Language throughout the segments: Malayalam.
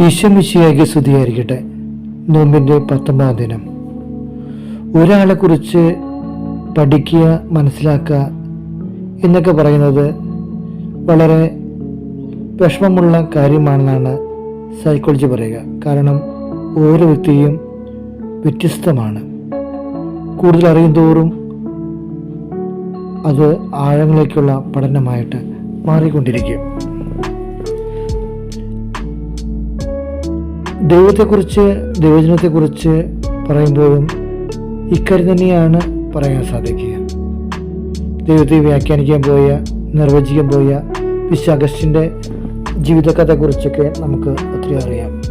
ഈശ്വമിശിയാക്കി സ്തുതിയായിരിക്കട്ടെ. നോമ്പിന്റെ പത്തൊമ്പതാം ദിനം. ഒരാളെക്കുറിച്ച് പഠിക്കുക മനസ്സിലാക്കുക എന്നൊക്കെ പറയുന്നത് വളരെ വിഷമമുള്ള കാര്യമാണെന്നാണ് സൈക്കോളജി പറയുക. കാരണം ഓരോ വ്യക്തിയും വ്യത്യസ്തമാണ്. കൂടുതൽ അറിയും തോറും അത് ആഴങ്ങളിലേക്കുള്ള പഠനമായിട്ട് മാറിക്കൊണ്ടിരിക്കും. ദൈവത്തെക്കുറിച്ച് ദൈവജനത്തെക്കുറിച്ച് പറയുമ്പോഴും ഇക്കാര്യം തന്നെയാണ് പറയാൻ സാധിക്കുക. ദൈവത്തെ വ്യാഖ്യാനിക്കാൻ പോയ നിർവചിക്കാൻ പോയ വിശ് അഗസ്റ്റിന്റെ ജീവിതകഥയെക്കുറിച്ചൊക്കെ നമുക്ക് ഒത്തിരി അറിയാം.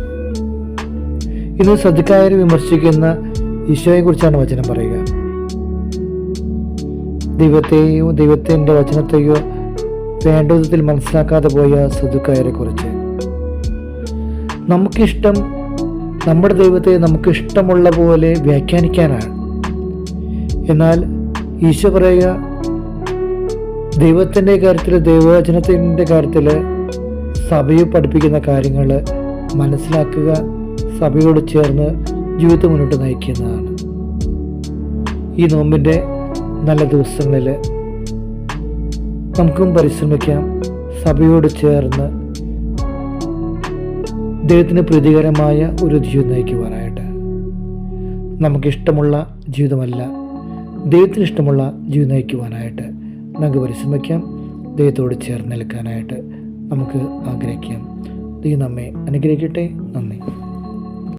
ഇന്ന് സദ്ക്കായരെ വിമർശിക്കുന്ന ഈശോയെക്കുറിച്ചാണ് വചനം പറയുക. ദൈവത്തെയോ ദൈവത്തിന്റെ വചനത്തെയോ വേണ്ട വിധത്തിൽ മനസ്സിലാക്കാതെ പോയ സദുക്കായരെ കുറിച്ച് നമുക്കിഷ്ടം നമ്മുടെ ദൈവത്തെ നമുക്ക് ഇഷ്ടമുള്ള പോലെ വ്യാഖ്യാനിക്കാനാണ്. എന്നാൽ ഈശോ പറയുക ദൈവത്തിന്റെ കാര്യത്തിൽ ദൈവവചനത്തിന്റെ കാര്യത്തിൽ സഭയെ പഠിപ്പിക്കുന്ന കാര്യങ്ങൾ മനസ്സിലാക്കുക സഭയോട് ചേർന്ന് ജീവിതം മുന്നോട്ട് നയിക്കുന്നതാണ്. ഈ നോമ്പിന്റെ നല്ല ദിവസങ്ങളിൽ നമുക്കും പരിശ്രമിക്കാം സഭയോട് ചേർന്ന് ദൈവത്തിന് പ്രീതികരമായ ഒരു ജീവിതം നയിക്കുവാനായിട്ട്. നമുക്കിഷ്ടമുള്ള ജീവിതമല്ല ദൈവത്തിന് ഇഷ്ടമുള്ള ജീവിതം നയിക്കുവാനായിട്ട് നമുക്ക് പരിശ്രമിക്കാം. ദൈവത്തോട് ചേർന്ന് നിൽക്കാനായിട്ട് നമുക്ക് ആഗ്രഹിക്കാം. ദൈവം നമ്മെ അനുഗ്രഹിക്കട്ടെ. നന്ദി.